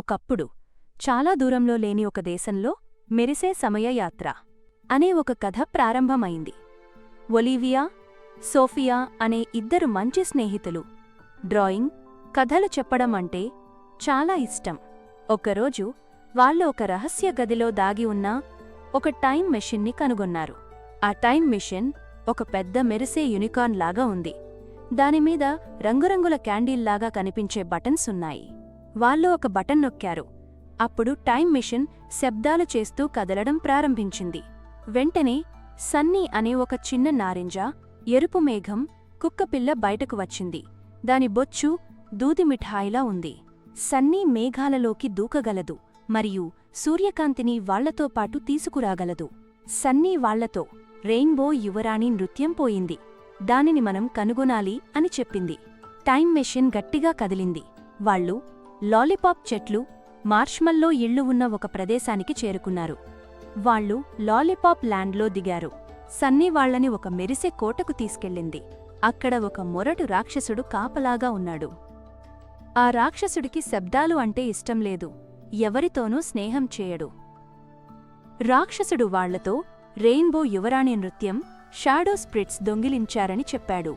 ఒకప్పుడు చాలా దూరంలో లేని ఒక దేశంలో మెరిసే సమయయాత్ర అనే ఒక కథ ప్రారంభమైంది. ఒలీవియా సోఫియా అనే ఇద్దరు మంచి స్నేహితులు డ్రాయింగ్ కథలు చెప్పడం అంటే చాలా ఇష్టం. ఒకరోజు వాళ్ళు ఒక రహస్య గదిలో దాగి ఉన్న ఒక టైం మెషిన్ని కనుగొన్నారు. ఆ టైం మెషిన్ ఒక పెద్ద మెరిసే యూనికార్న్ లాగా ఉంది. దానిమీద రంగురంగుల క్యాండీల్లాగా కనిపించే బటన్స్ ఉన్నాయి. వాళ్ళు ఒక బటన్ నొక్కారు. అప్పుడు టైం మిషన్ శబ్దాలు చేస్తూ కదలడం ప్రారంభించింది. వెంటనే సన్నీ అనే ఒక చిన్న నారింజ ఎరుపు మేఘం కుక్కపిల్ల బయటకు వచ్చింది. దాని బొచ్చు దూది మిఠాయిలా ఉంది. సన్నీ మేఘాలలోకి దూకగలదు మరియు సూర్యకాంతిని వాళ్ళతో పాటు తీసుకురాగలదు. సన్నీ వాళ్ళతో రెయిన్బో యువరాణి నృత్యం పోయింది. దానిని మనం కనుగొనాలి అని చెప్పింది. టైం మెషిన్ గట్టిగా కదిలింది. వాళ్ళు లాలీపాప్ చెట్లు మార్ష్మల్లో ఇళ్ళు ఉన్న ఒక ప్రదేశానికి చేరుకున్నారు. వాళ్ళు లాలీపాప్ ల్యాండ్లో దిగారు. సన్నీ వాళ్ళని ఒక మెరిసే కోటకు తీసుకెళ్ళింది. అక్కడ ఒక మొరటు రాక్షసుడు కాపలాగా ఉన్నాడు. ఆ రాక్షసుడికి శబ్దాలు అంటే ఇష్టం లేదు. ఎవరితోనూ స్నేహం చేయడు. రాక్షసుడు వాళ్ళతో రెయిన్బో యువరాణి నృత్యం షాడో స్ప్రిట్స్ దొంగిలించారని చెప్పాడు.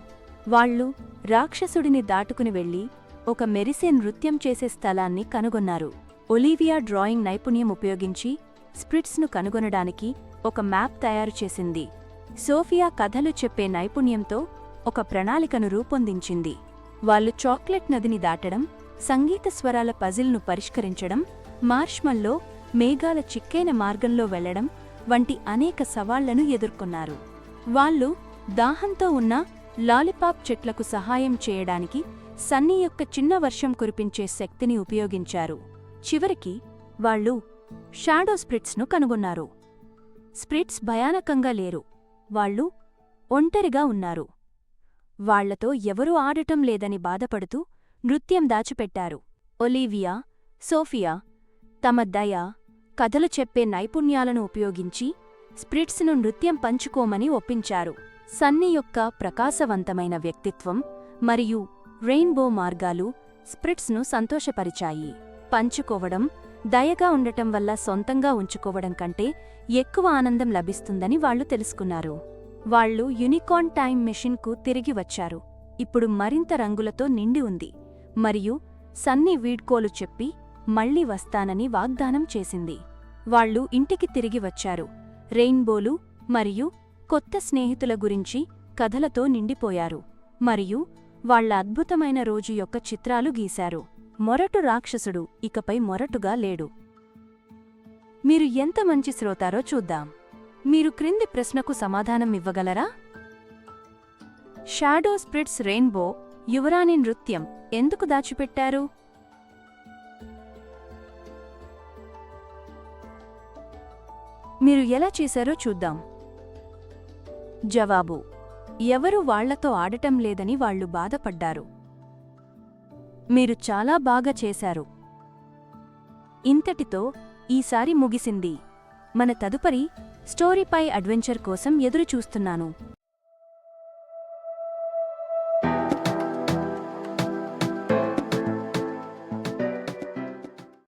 వాళ్ళు రాక్షసుడిని దాటుకుని వెళ్ళి ఒక మెరిసే నృత్యం చేసే స్థలాన్ని కనుగొన్నారు. ఒలీవియా డ్రాయింగ్ నైపుణ్యం ఉపయోగించి స్ప్రిట్స్ను కనుగొనడానికి ఒక మ్యాప్ తయారు చేసింది. సోఫియా కథలు చెప్పే నైపుణ్యంతో ఒక ప్రణాళికను రూపొందించింది. వాళ్ళు చాక్లెట్ నదిని దాటడం సంగీత స్వరాల పజిల్ను పరిష్కరించడం మార్ష్మల్లో మేఘాల చిక్కైన మార్గంలో వెళ్ళడం వంటి అనేక సవాళ్ళను ఎదుర్కొన్నారు. వాళ్ళు దాహంతో ఉన్న లాలిపాప్ చెట్లకు సహాయం చేయడానికి సన్నీ యొక్క చిన్న వర్షం కురిపించే శక్తిని ఉపయోగించారు. చివరికి వాళ్ళు షాడో స్ప్రిట్స్ను కనుగొన్నారు. స్ప్రిట్స్ భయానకంగా లేరు. వాళ్ళు ఒంటరిగా ఉన్నారు. వాళ్ళతో ఎవరూ ఆడటం లేదని బాధపడుతూ నృత్యం దాచిపెట్టారు. ఒలీవియా సోఫియా తమ దయ కథలు చెప్పే నైపుణ్యాలను ఉపయోగించి స్ప్రిట్స్ను నృత్యం పంచుకోమని ఒప్పించారు. సన్నీ యొక్క ప్రకాశవంతమైన వ్యక్తిత్వం మరియు రెయిన్బో మార్గాలు స్ప్రిట్స్ను సంతోషపరిచాయి. పంచుకోవడం దయగా ఉండటం వల్ల సొంతంగా ఉంచుకోవడం కంటే ఎక్కువ ఆనందం లభిస్తుందని వాళ్ళు తెలుసుకున్నారు. వాళ్ళు యూనికార్న్ టైం మెషిన్కు తిరిగి వచ్చారు. ఇప్పుడు మరింత రంగులతో నిండి ఉంది. మరియు సన్నీ వీడ్కోలు చెప్పి మళ్ళీ వస్తానని వాగ్దానం చేసింది. వాళ్ళు ఇంటికి తిరిగి వచ్చారు. రెయిన్బోలు మరియు కొత్త స్నేహితుల గురించి కథలతో నిండిపోయారు. మరియు వాళ్ళ అద్భుతమైన రోజు యొక్క చిత్రాలు గీశారు. మొరటు రాక్షసుడు ఇకపై మొరటుగా లేడు. మీరు ఎంత మంచి శ్రోతారో చూద్దాం. మీరు క్రింది ప్రశ్నకు సమాధానం ఇవ్వగలరా? షాడో స్ప్రిట్స్ రెయిన్బో యువరాణి నృత్యం ఎందుకు దాచిపెట్టారు? మీరు ఎలా చేశారో చూద్దాం. జవాబు ఎవరు వాళ్ళతో ఆడటం లేదని వాళ్ళు బాధపడ్డారు. మీరు చాలా బాగా చేశారు. ఇంతటితో ఈసారి ముగిసింది. మన తదుపరి స్టోరీపై అడ్వెంచర్ కోసం ఎదురుచూస్తున్నాను.